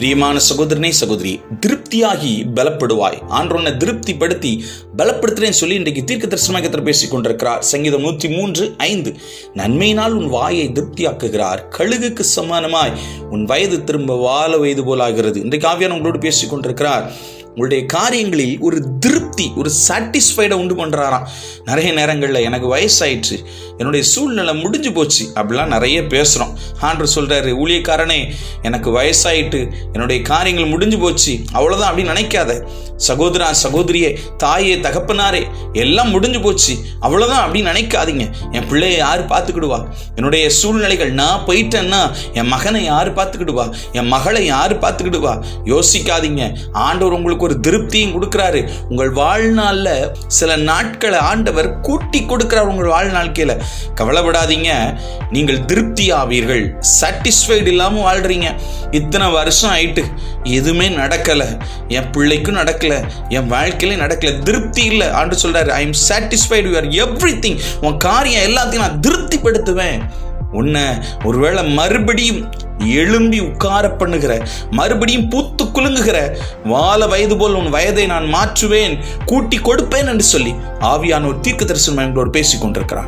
பிரியமான சகோதரனே சகோதரி திருப்தியாகி பலப்படுவாய். ஆண்டவனை திருப்திப்படுத்தி பலப்படுத்துறேன்னு சொல்லி இன்றைக்கு தீர்க்க தரிசனமாக பேசிக் கொண்டிருக்கிறார். சங்கீதம் நூற்றி மூன்று ஐந்து. நன்மையினால் உன் வாயை திருப்தியாக்குகிறார். கழுகுக்கு சமானமாய் உன் வயது திரும்ப வாழ வயது போலாகிறது. இன்றைக்கு ஆவியான உங்களோடு பேசிக் கொண்டிருக்கிறார். உங்களுடைய காரியங்களில் ஒரு திருப்தி ஒரு சாட்டிஸ்ஃபைடை உண்டு பண்ணுறாராம் நிறைய நேரங்களில் எனக்கு வயசாயிடுச்சு என்னுடைய சூழ்நிலை முடிஞ்சு போச்சு. அப்படிலாம் நிறைய பேசுகிறோம் ஆண்டு சொல்கிறாரு ஊழியக்காரனே எனக்கு வயசாயிட்டு என்னுடைய காரியங்கள் முடிஞ்சு போச்சு அவ்வளோதான் அப்படின்னு நினைக்காத. சகோதரா சகோதரியே தாயே தகப்பனாரே எல்லாம் முடிஞ்சு போச்சு அவ்வளோதான் அப்படின்னு நினைக்காதீங்க. என் பிள்ளையை யார் பார்த்துக்கிடுவா? என்னுடைய சூழ்நிலைகள் நான் போயிட்டேன்னா என் மகனை யார் பார்த்துக்கிடுவா? என் மகளை யார் பார்த்துக்கிடுவா? யோசிக்காதீங்க. ஆண்டவர் உங்களுக்கு ஒரு திருப்தியும் கொடுக்குறாரு. உங்கள் வாழ்நாளில் சில நாட்களை ஆண்டவர் கூட்டி கொடுக்குறார் உங்கள் வாழ்நாள் கீழே. கவலைப்படாதீங்க. நீங்கள் திருப்தி ஆவீர்கள் சாட்டிஸ்ஃபைடு இல்லாமல் வாழ்கிறீங்க இத்தனை வருஷம் ஆயிட்டு எதுவுமே நடக்கலை. என் பிள்ளைக்கும் நடக்கல. என் வாழ்க்கையிலே நடக்கல. திருப்தி இல்லை. ஆண்டு சொல்கிறார் I am satisfied you are everything உன் காரியம் எல்லாத்தையும் நான் திருப்திப்படுத்துவேன். உன்னை ஒருவேளை மறுபடியும் எழும்பி உட்கார பண்ணுகிற மறுபடியும் பூத்து குலுங்குகிற வால வயது போல் உன் வயதை நான் மாற்றுவேன் கூட்டி கொடுப்பேன் என்று சொல்லி ஆவியான ஒரு தீர்க்க தரிசனம் எங்களோடு பேசிக் கொண்டிருக்கிறார்